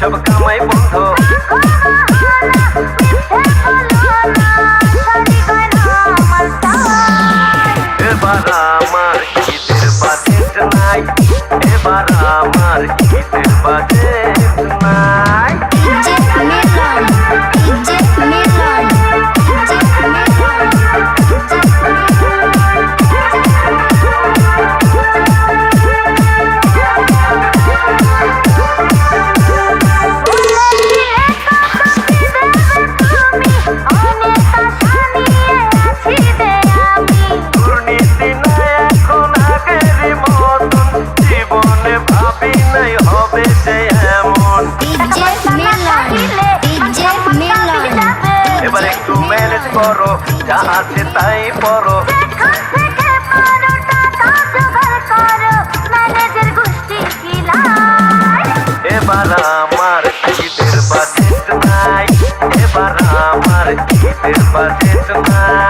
Chama, calma aí, pô. Manage করো, যা আছে তাই পরো এবার আমার ঈদের বাজেট নাই, এবার আমার ঈদের বাজেট নাই।